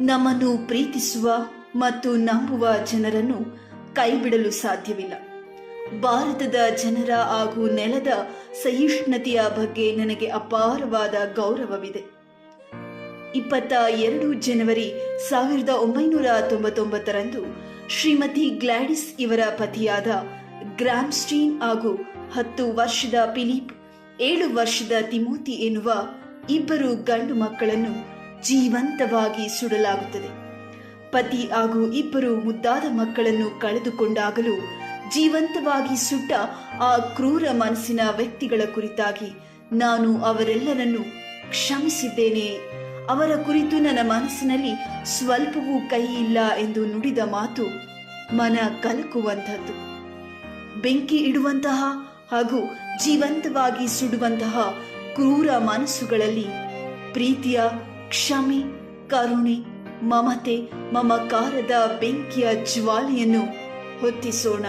ನಮ್ಮನ್ನು ಪ್ರೀತಿಸುವ ಮತ್ತು ನಂಬುವ ಜನರನ್ನು ಕೈಬಿಡಲು ಸಾಧ್ಯವಿಲ್ಲ. ಭಾರತದ ಜನರ ಹಾಗೂ ನೆಲದ ಸಹಿಷ್ಣುತೆಯ ಬಗ್ಗೆ ನನಗೆ ಅಪಾರವಾದ ಗೌರವವಿದೆ. ಇಪ್ಪತ್ತ ಎರಡು ಜನವರಿ ಸಾವಿರದ ಒಂಬೈನೂರ ತೊಂಬತ್ತೊಂಬತ್ತರಂದು ಶ್ರೀಮತಿ ಗ್ಲಾಡಿಸ್ ಇವರ ಪತಿಯಾದ ಗ್ರಾಮ್ಸ್ಟೀನ್ ಹಾಗೂ ಹತ್ತು ವರ್ಷದ ಫಿಲಿಪ್, ಏಳು ವರ್ಷದ ತಿಮೋತಿ ಎನ್ನುವ ಇಬ್ಬರು ಗಂಡು ಮಕ್ಕಳನ್ನು ಜೀವಂತವಾಗಿ ಸುಡಲಾಗುತ್ತದೆ. ಪತಿ ಹಾಗೂ ಇಬ್ಬರು ಮುದ್ದಾದ ಮಕ್ಕಳನ್ನು ಕಳೆದುಕೊಂಡಾಗಲೂ ಜೀವಂತವಾಗಿ ಸುಟ್ಟ ಆ ಕ್ರೂರ ಮನಸ್ಸಿನ ವ್ಯಕ್ತಿಗಳ ಕುರಿತಾಗಿ ನಾನು ಅವರೆಲ್ಲರನ್ನು ಕ್ಷಮಿಸಿದ್ದೇನೆ. ಅವರ ಕುರಿತು ನನ್ನ ಮನಸ್ಸಿನಲ್ಲಿ ಸ್ವಲ್ಪವೂ ಕೈ ಇಲ್ಲ ಎಂದು ನುಡಿದ ಮಾತು ಮನ ಕಲಕುವಂಥದ್ದು. ಬೆಂಕಿ ಇಡುವಂತಹ ಹಾಗೂ ಜೀವಂತವಾಗಿ ಸುಡುವಂತಹ ಕ್ರೂರ ಮನಸ್ಸುಗಳಲ್ಲಿ ಪ್ರೀತಿಯ ಕ್ಷಮೆ ಕರುಣೆ ಮಮತೆ ಮಮಕಾರದ ಬೆಂಕಿಯ ಜ್ವಾಲೆಯನ್ನು ಹೊತ್ತಿಸೋಣ.